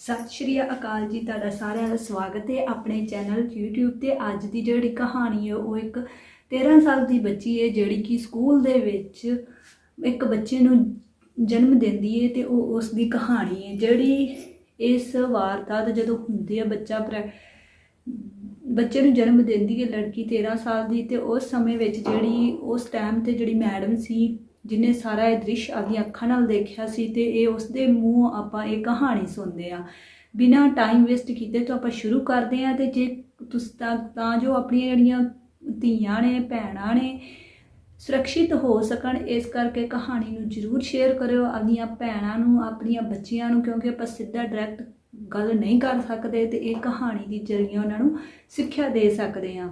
ਸਤਿ ਸ਼੍ਰੀ ਅਕਾਲ ਜੀ, ਤੁਹਾਡਾ ਸਾਰਿਆਂ ਦਾ ਸਵਾਗਤ ਹੈ ਆਪਣੇ ਚੈਨਲ YouTube ਤੇ। ਅੱਜ ਦੀ ਜਿਹੜੀ ਕਹਾਣੀ ਹੈ, ਉਹ ਇੱਕ 13 ਸਾਲ ਦੀ ਬੱਚੀ ਹੈ, ਜਿਹੜੀ ਕਿ ਸਕੂਲ ਦੇ ਵਿੱਚ ਇੱਕ ਬੱਚੇ ਨੂੰ ਜਨਮ ਦਿੰਦੀ ਹੈ ਤੇ ਉਹ ਉਸ ਦੀ ਕਹਾਣੀ ਹੈ। ਜਿਹੜੀ ਇਸ ਵਾਰਦਾਤ ਜਦੋਂ ਹੁੰਦੀ ਹੈ ਬੱਚਾ ਪ੍ਰੈ, ਬੱਚੇ ਨੂੰ ਜਨਮ ਦਿੰਦੀ ਹੈ ਲੜਕੀ 13 ਸਾਲ ਦੀ ਤੇ ਉਸ ਸਮੇਂ ਵਿੱਚ ਜਿਹੜੀ ਉਸ ਟਾਈਮ ਤੇ ਜਿਹੜੀ ਮੈਡਮ ਸੀ ਜਿਨੇ ਸਾਰਾ ਇਹ ਦ੍ਰਿਸ਼ ਆਪਣੀਆਂ ਅੱਖਾਂ ਨਾਲ ਦੇਖਿਆ ਸੀ ਤੇ ਇਹ ਉਸਦੇ ਮੂੰਹ ਆਪਾਂ ਇਹ ਕਹਾਣੀ ਸੁਣਦੇ ਆ ਬਿਨਾ ਟਾਈਮ ਵੇਸਟ ਕੀਤੇ ਤੋਂ ਆਪਾਂ ਸ਼ੁਰੂ ਕਰਦੇ ਆ ਤੇ ਜੇ ਤੁਸੀਂ ਤਾਂ ਤਾਂ ਜੋ ਆਪਣੀਆਂ ਜਿਹੜੀਆਂ ਧੀਆਂ ਨੇ, ਭੈਣਾਂ ਨੇ ਸੁਰੱਖਿਅਤ ਹੋ ਸਕਣ, ਇਸ ਕਰਕੇ ਕਹਾਣੀ ਨੂੰ ਜਰੂਰ ਸ਼ੇਅਰ ਕਰਿਓ ਆਪਣੀਆਂ ਭੈਣਾਂ ਨੂੰ, ਆਪਣੀਆਂ ਬੱਚੀਆਂ ਨੂੰ, ਕਿਉਂਕਿ ਆਪਾਂ ਸਿੱਧਾ ਡਾਇਰੈਕਟ ਗੱਲ ਨਹੀਂ ਕਰ ਸਕਦੇ ਤੇ ਇਹ ਕਹਾਣੀ ਦੀ ਜਰੀਏ ਉਹਨਾਂ ਨੂੰ ਸਿੱਖਿਆ ਦੇ ਸਕਦੇ ਆ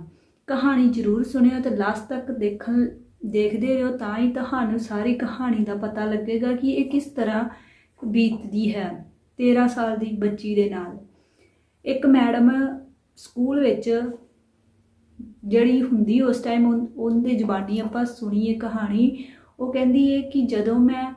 ਕਹਾਣੀ ਜਰੂਰ ਸੁਣਿਓ ਤੇ ਲਾਸਟ ਤੱਕ ਦੇਖਣ ਦੇਖਦੇ ਰਹੋ ਤਾਂ ਹੀ ਤੁਹਾਨੂੰ ਸਾਰੀ ਕਹਾਣੀ ਦਾ ਪਤਾ ਲੱਗੇਗਾ ਕਿ ਇਹ ਕਿਸ ਤਰ੍ਹਾਂ ਬੀਤਦੀ ਹੈ 13 ਸਾਲ ਦੀ ਬੱਚੀ ਦੇ ਨਾਲ। ਇੱਕ ਮੈਡਮ ਸਕੂਲ ਵਿੱਚ ਜਿਹੜੀ ਹੁੰਦੀ ਉਸ ਟਾਈਮ ਉਹਦੇ ਜ਼ਬਾਨੀ ਆਪਾਂ ਸੁਣੀਏ ਕਹਾਣੀ, ਉਹ ਕਹਿੰਦੀ ਹੈ ਕਿ ਜਦੋਂ ਮੈਂ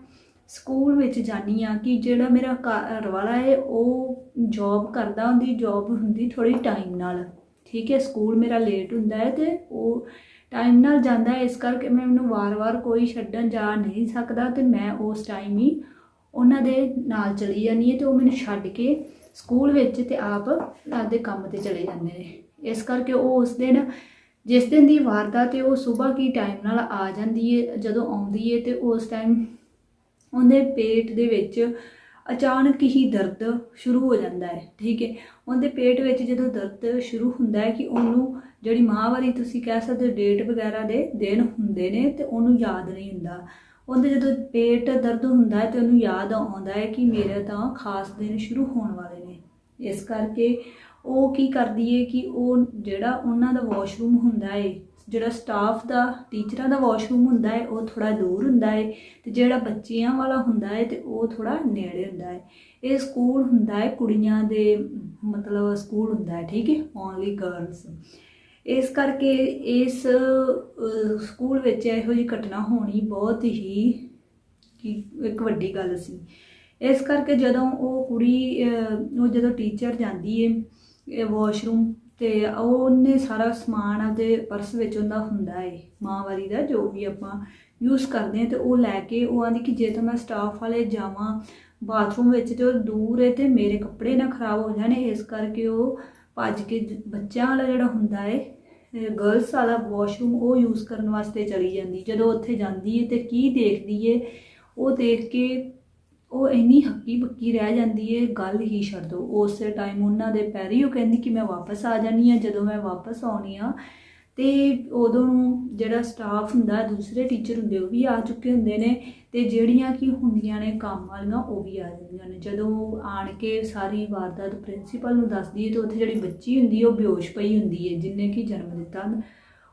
ਸਕੂਲ ਵਿੱਚ ਜਾਨੀ ਆ ਕਿ ਜਿਹੜਾ ਮੇਰਾ ਘਰ ਵਾਲਾ ਹੈ ਉਹ ਜੌਬ ਕਰਦਾ ਹੁੰਦੀ ਜੌਬ ਹੁੰਦੀ ਥੋੜੀ ਟਾਈਮ ਨਾਲ। ਠੀਕ ਹੈ, ਸਕੂਲ ਮੇਰਾ ਲੇਟ ਹੁੰਦਾ ਹੈ ਤੇ ਉਹ ਟਾਈਮ ਨਾਲ ਜਾਂਦਾ ਹੈ, ਇਸ ਕਰਕੇ ਮੈਂ ਉਹਨੂੰ ਵਾਰ-ਵਾਰ ਕੋਈ ਛੱਡਣ ਜਾ ਨਹੀਂ ਸਕਦਾ ਤੇ ਮੈਂ ਉਸ ਟਾਈਮ ਹੀ ਉਹਨਾਂ ਦੇ ਨਾਲ ਚਲੀ ਜਾਂਦੀ ਹੈ ਤੇ ਉਹ ਮੈਨੂੰ ਛੱਡ ਕੇ ਸਕੂਲ ਵਿੱਚ ਤੇ ਆਪ ਆਪਦੇ ਕੰਮ ਤੇ ਚਲੇ ਜਾਂਦੇ ਨੇ। ਇਸ ਕਰਕੇ ਉਹ ਉਸ ਦਿਨ, ਜਿਸ ਦਿਨ ਦੀ ਵਾਰਦਾਤ ਹੈ ਉਹ ਸਵੇਰ ਕੀ ਟਾਈਮ ਨਾਲ ਆ ਜਾਂਦੀ ਹੈ, ਜਦੋਂ ਆਉਂਦੀ ਹੈ ਤੇ ਉਸ ਟਾਈਮ ਉਹਦੇ ਪੇਟ ਦੇ ਵਿੱਚ ਅਚਾਨਕ ਹੀ ਦਰਦ ਸ਼ੁਰੂ ਹੋ ਜਾਂਦਾ ਹੈ, ਠੀਕ ਹੈ। ਉਹਦੇ ਪੇਟ ਵਿੱਚ ਜਦੋਂ ਦਰਦ ਸ਼ੁਰੂ ਹੁੰਦਾ ਹੈ ਕਿ ਉਹਨੂੰ ਜਿਹੜੀ ਮਾਹਵਾਰੀ ਤੁਸੀਂ ਕਹਿ ਸਕਦੇ ਹੋ ਡੇਟ ਵਗੈਰਾ ਦੇ ਦਿਨ ਹੁੰਦੇ ਨੇ ਤੇ ਉਹਨੂੰ ਯਾਦ ਨਹੀਂ ਹੁੰਦਾ। ਉਹਦੇ ਜਦੋਂ ਪੇਟ ਦਰਦ ਹੁੰਦਾ ਹੈ ਤੇ ਉਹਨੂੰ ਯਾਦ ਆਉਂਦਾ ਹੈ ਕਿ ਮੇਰੇ ਤਾਂ ਖਾਸ ਦਿਨ ਸ਼ੁਰੂ ਹੋਣ ਵਾਲੇ ਨੇ। ਇਸ ਕਰਕੇ ਉਹ ਕੀ ਕਰਦੀ ਹੈ ਕਿ ਉਹ ਜਿਹੜਾ ਉਹਨਾਂ ਦਾ ਵਾਸ਼ਰੂਮ ਹੁੰਦਾ ਹੈ ਜਿਹੜਾ ਸਟਾਫ ਦਾ ਟੀਚਰਾਂ ਦਾ ਵਾਸ਼ਰੂਮ ਹੁੰਦਾ ਹੈ ਉਹ ਥੋੜਾ ਦੂਰ ਹੁੰਦਾ ਹੈ ਤੇ ਜਿਹੜਾ ਬੱਚਿਆਂ ਵਾਲਾ ਹੁੰਦਾ ਹੈ ਤੇ ਉਹ ਥੋੜਾ ਨੇੜੇ ਹੁੰਦਾ ਹੈ ਇਹ ਸਕੂਲ ਹੁੰਦਾ ਹੈ ਕੁੜੀਆਂ ਦੇ, ਮਤਲਬ ਸਕੂਲ ਹੁੰਦਾ ਹੈ ਠੀਕ ਹੈ ਓਨਲੀ ਗਰਲਸ ਇਸ ਕਰਕੇ ਇਸ ਸਕੂਲ ਵਿੱਚ ਇਹੋ ਜਿਹੀ ਘਟਨਾ ਹੋਣੀ ਬਹੁਤ ਹੀ ਇੱਕ ਵੱਡੀ ਗੱਲ ਸੀ। ਇਸ ਕਰਕੇ ਜਦੋਂ ਉਹ ਕੁੜੀ ਉਹ ਜਦੋਂ ਟੀਚਰ ਜਾਂਦੀ ਏ ਵਾਸ਼ਰੂਮ ਤੇ ਉਹਨੇ ਸਾਰਾ ਸਮਾਨ ਆਪਦੇ ਪਰਸ ਵਿੱਚ ਉਹਦਾ ਹੁੰਦਾ ਹੈ ਮਾਂਵਾਰੀ ਦਾ ਜੋ ਵੀ ਆਪਾਂ ਯੂਜ਼ ਕਰਦੇ ਹਾਂ ਤੇ ਉਹ ਲੈ ਕੇ ਉਹ ਆਂਦੀ ਕਿ ਜੇ ਤਾਂ ਮੈਂ ਸਟਾਫ ਵਾਲੇ ਜਾਵਾਂ ਬਾਥਰੂਮ ਵਿੱਚ ਤੇ ਉਹ ਦੂਰ ਹੈ ਤੇ ਮੇਰੇ ਕੱਪੜੇ ਨਾ ਖਰਾਬ ਹੋ ਜਾਣੇ, ਇਸ ਕਰਕੇ ਉਹ ਭੱਜ ਕੇ ਬੱਚਿਆਂ ਵਾਲਾ ਜਿਹੜਾ ਹੁੰਦਾ ਹੈ ਗਰਲਸ ਵਾਲਾ ਵਾਸ਼ਰੂਮ ਉਹ ਯੂਜ਼ ਕਰਨ ਵਾਸਤੇ ਚਲੀ ਜਾਂਦੀ ਜਦੋਂ ਉੱਥੇ ਜਾਂਦੀ ਹੈ ਤੇ ਕੀ ਦੇਖਦੀ ਹੈ ਉਹ ਦੇਖ ਕੇ ਉਹ ਇੰਨੀ ਹੱਕੀ ਬੱਕੀ ਰਹਿ ਜਾਂਦੀ ਹੈ ਗੱਲ ਹੀ ਛੱਡ ਦੋ। ਉਸੇ ਟਾਈਮ ਉਹਨਾਂ ਦੇ ਪੈਰੀ ਉਹ ਕਹਿੰਦੀ ਕਿ ਮੈਂ ਵਾਪਸ ਆ ਜਾਣੀ ਆ, ਜਦੋਂ ਮੈਂ ਵਾਪਸ ਆਉਣੀ ਆ ਤੇ ਉਦੋਂ ਨੂੰ ਜਿਹੜਾ ਸਟਾਫ ਹੁੰਦਾ, ਦੂਸਰੇ ਟੀਚਰ ਹੁੰਦੇ, ਉਹ ਵੀ ਆ ਚੁੱਕੇ ਹੁੰਦੇ ਨੇ ਤੇ ਜਿਹੜੀਆਂ ਕੀ ਹੁੰਦੀਆਂ ਨੇ ਕੰਮ ਵਾਲੀਆਂ, ਉਹ ਵੀ ਆ ਜਾਂਦੀਆਂ ਨੇ। ਜਦੋਂ ਆਣ ਕੇ ਸਾਰੀ ਵਾਰਦਾਤ ਪ੍ਰਿੰਸੀਪਲ ਨੂੰ ਦੱਸਦੀ ਹੈ ਤੇ ਉੱਥੇ ਜਿਹੜੀ ਬੱਚੀ ਹੁੰਦੀ ਹੈ ਉਹ ਬੇਹੋਸ਼ ਪਈ ਹੁੰਦੀ ਹੈ ਜਿੰਨੇ ਕੀ ਜਨਮ ਦਿੱਤਾ।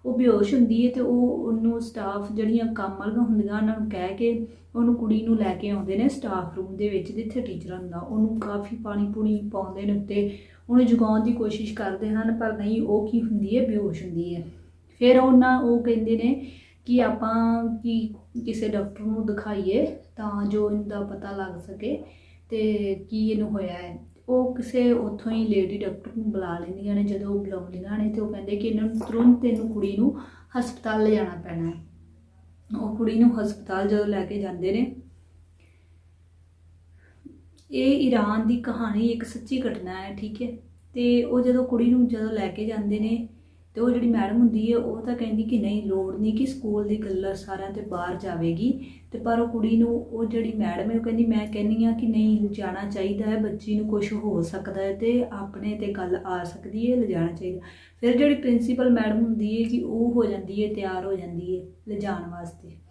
ਉਹ ਬੇਹੋਸ਼ ਹੁੰਦੀ ਹੈ ਤੇ ਉਹ, ਉਹਨੂੰ ਸਟਾਫ ਜਿਹੜੀਆਂ ਕੰਮ ਵਾਲੀਆਂ ਹੁੰਦੀਆਂ, ਉਹਨਾਂ ਨੂੰ ਕਹਿ ਕੇ ਉਹਨੂੰ ਕੁੜੀ ਨੂੰ ਲੈ ਕੇ ਆਉਂਦੇ ਨੇ ਸਟਾਫ ਰੂਮ ਦੇ ਵਿੱਚ, ਜਿੱਥੇ ਟੀਚਰ ਹੁੰਦਾ। ਉਹਨੂੰ ਕਾਫੀ ਪਾਣੀ ਪੂਣੀ ਪਾਉਂਦੇ ਨੇ ਉੱਤੇ। ਉਹਨੂੰ ਜਗਾਉਣ ਦੀ ਕੋਸ਼ਿਸ਼ ਕਰਦੇ ਹਨ, ਪਰ ਨਹੀਂ, ਉਹ ਕੀ ਹੁੰਦੀ ਹੈ? ਬੇਹੋਸ਼ ਹੁੰਦੀ ਹੈ। ਫਿਰ ਉਹਨਾਂ, ਉਹ ਕਹਿੰਦੇ ਨੇ ਕਿ ਆਪਾਂ ਕੀ ਕਿਸੇ ਡਾਕਟਰ ਨੂੰ ਦਿਖਾਈਏ ਤਾਂ ਜੋ ਇਹਦਾ ਪਤਾ ਲੱਗ ਸਕੇ ਤੇ ਕੀ ਇਹਨੂੰ ਹੋਇਆ ਹੈ। ਉਹ ਕਿਸੇ ਉੱਥੋਂ ਹੀ ਲੇਡੀ ਡਾਕਟਰ ਨੂੰ ਬੁਲਾ ਲੈਂਦੀਆਂ ਨੇ, ਜਦੋਂ ਉਹ ਬੁਲਾਉਂਦੀਆਂ ਨੇ ਤੇ ਉਹ ਕਹਿੰਦੇ ਕਿ ਇਹਨਾਂ ਨੂੰ ਤੁਰੰਤ ਇਹਨੂੰ ਕੁੜੀ ਨੂੰ ਹਸਪਤਾਲ ਲਿਜਾਣਾ ਪੈਣਾ ਹੈ। ਉਹ ਕੁੜੀ ਨੂੰ ਹਸਪਤਾਲ ਜਦੋਂ ਲੈ ਕੇ ਜਾਂਦੇ ਨੇ ਇਹ ਈਰਾਨ ਦੀ ਕਹਾਣੀ ਇੱਕ ਸੱਚੀ ਘਟਨਾ ਹੈ, ਠੀਕ ਹੈ? ਤੇ ਉਹ ਜਦੋਂ ਕੁੜੀ ਨੂੰ ਜਦੋਂ ਲੈ ਕੇ ਜਾਂਦੇ ਨੇ ਤੇ ਉਹ ਜਿਹੜੀ ਮੈਡਮ ਹੁੰਦੀ ਹੈ, ਉਹ ਤਾਂ ਕਹਿੰਦੀ ਕਿ ਨਹੀਂ, ਲੋੜ ਨਹੀਂ ਕਿ ਸਕੂਲ ਦੀ ਗੱਲਾਂ ਸਾਰਿਆਂ ਤੇ ਬਾਹਰ ਜਾਵੇਗੀ। ਤੇ ਪਰ ਉਹ ਕੁੜੀ ਨੂੰ, ਉਹ ਜਿਹੜੀ ਮੈਡਮ ਹੈ, ਉਹ ਕਹਿੰਦੀ, ਮੈਂ ਕਹਿੰਨੀ ਆ ਕਿ ਨਹੀਂ ਜਾਣਾ ਚਾਹੀਦਾ ਹੈ, ਬੱਚੀ ਨੂੰ ਕੁਝ ਹੋ ਸਕਦਾ ਹੈ ਤੇ ਆਪਣੇ ਤੇ ਗੱਲ ਆ ਸਕਦੀ ਹੈ, ਲਿਜਾਣਾ ਚਾਹੀਦਾ ਫਿਰ ਜਿਹੜੀ ਪ੍ਰਿੰਸੀਪਲ ਮੈਡਮ ਹੁੰਦੀ ਹੈ ਕਿ ਉਹ ਹੋ ਜਾਂਦੀ ਹੈ, ਤਿਆਰ ਹੋ ਜਾਂਦੀ ਹੈ, ਲਿਜਾਣ ਵਾਸਤੇ।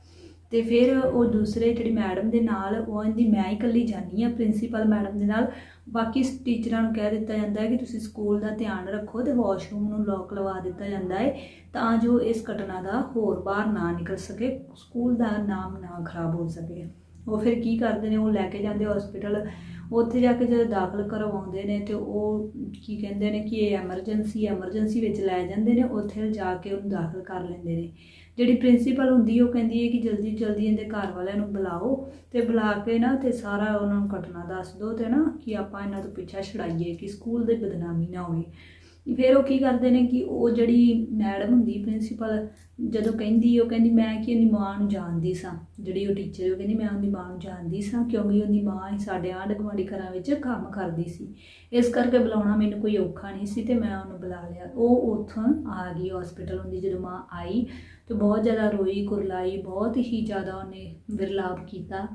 ਤੇ ਫਿਰ ਉਹ ਦੂਸਰੇ ਜਿਹੜੀ ਮੈਡਮ ਦੇ ਨਾਲ, ਉਹ ਕਹਿੰਦੀ ਮੈਂ ਹੀ ਇਕੱਲੀ ਜਾਨੀ ਆ ਪ੍ਰਿੰਸੀਪਲ ਮੈਡਮ ਦੇ ਨਾਲ। ਬਾਕੀ ਟੀਚਰਾਂ ਨੂੰ ਕਹਿ ਦਿੱਤਾ ਜਾਂਦਾ ਹੈ ਕਿ ਤੁਸੀਂ ਸਕੂਲ ਦਾ ਧਿਆਨ ਰੱਖੋ ਤੇ ਵਾਸ਼ਰੂਮ ਨੂੰ ਲੋਕ ਲਵਾ ਦਿੱਤਾ ਜਾਂਦਾ ਹੈ ਤਾਂ ਜੋ ਇਸ ਘਟਨਾ ਦਾ ਹੋਰ ਬਾਹਰ ਨਾ ਨਿਕਲ ਸਕੇ, ਸਕੂਲ ਦਾ ਨਾਮ ਨਾ ਖਰਾਬ ਹੋ ਸਕੇ। ਉਹ ਫਿਰ ਕੀ ਕਰਦੇ ਨੇ? ਉਹ ਲੈ ਕੇ ਜਾਂਦੇ ਹਸਪੀਟਲ ਉੱਥੇ ਜਾ ਕੇ ਜਦੋਂ ਦਾਖਲ ਕਰਵਾਉਂਦੇ ਨੇ ਤੇ ਉਹ ਕੀ ਕਹਿੰਦੇ ਨੇ ਕਿ ਇਹ ਐਮਰਜੈਂਸੀ ਐਮਰਜੈਂਸੀ ਵਿੱਚ ਲੈ ਜਾਂਦੇ ਨੇ, ਉੱਥੇ ਜਾ ਕੇ ਉਹਨੂੰ ਦਾਖਲ ਕਰ ਲੈਂਦੇ ਨੇ। ਜਿਹੜੀ ਪ੍ਰਿੰਸੀਪਲ ਹੁੰਦੀ ਉਹ ਕਹਿੰਦੀ ਹੈ ਕਿ ਜਲਦੀ ਜਲਦੀ ਇਹਦੇ ਘਰ ਵਾਲਿਆਂ ਨੂੰ ਬੁਲਾਓ ਤੇ ਬੁਲਾ ਕੇ ਨਾ ਤੇ ਸਾਰਾ ਉਹਨਾਂ ਨੂੰ ਘਟਨਾ ਦੱਸ ਦਿਓ ਤੇ ਨਾ ਕਿ ਆਪਾਂ ਇਹਨਾਂ ਤੋਂ ਪਿੱਛਾ ਛੁਡਾਈਏ, ਕਿ ਸਕੂਲ ਦੇ ਬਦਨਾਮੀ ਨਾ ਹੋਵੇ ਫਿਰ ਉਹ ਕੀ ਕਰਦੇ ਨੇ ਕਿ ਉਹ ਜਿਹੜੀ ਮੈਡਮ ਹੁੰਦੀ ਪ੍ਰਿੰਸੀਪਲ ਜਦੋਂ ਕਹਿੰਦੀ, ਉਹ ਕਹਿੰਦੀ, ਮੈਂ ਕਿ ਉਹਦੀ ਮਾਂ ਨੂੰ ਜਾਣਦੀ ਸਾਂ? ਜਿਹੜੀ ਉਹ ਟੀਚਰ ਉਹ ਕਹਿੰਦੀ, ਮੈਂ ਉਹਦੀ ਮਾਂ ਨੂੰ ਜਾਣਦੀ ਸਾਂ ਕਿਉਂਕਿ ਉਹਦੀ ਮਾਂ ਹੀ ਸਾਡੇ ਆਂਢ ਗੁਆਂਢੀ ਘਰਾਂ ਵਿੱਚ ਕੰਮ ਕਰਦੀ ਸੀ। ਇਸ ਕਰਕੇ ਬੁਲਾਉਣਾ ਮੈਨੂੰ ਕੋਈ ਔਖਾ ਨਹੀਂ ਸੀ ਤੇ ਮੈਂ ਉਹਨੂੰ ਬੁਲਾ ਲਿਆ। ਉਹ ਉੱਥੋਂ ਆ ਗਈ ਹਸਪੀਟਲ ਹੁੰਦੀ ਜਦੋਂ ਮਾਂ ਆਈ ਤੇ ਬਹੁਤ ਜ਼ਿਆਦਾ ਰੋਈ, ਕੁਰਲਾਈ, ਬਹੁਤ ਹੀ ਜ਼ਿਆਦਾ ਉਹਨੇ ਵਿਰਲਾਪ ਕੀਤਾ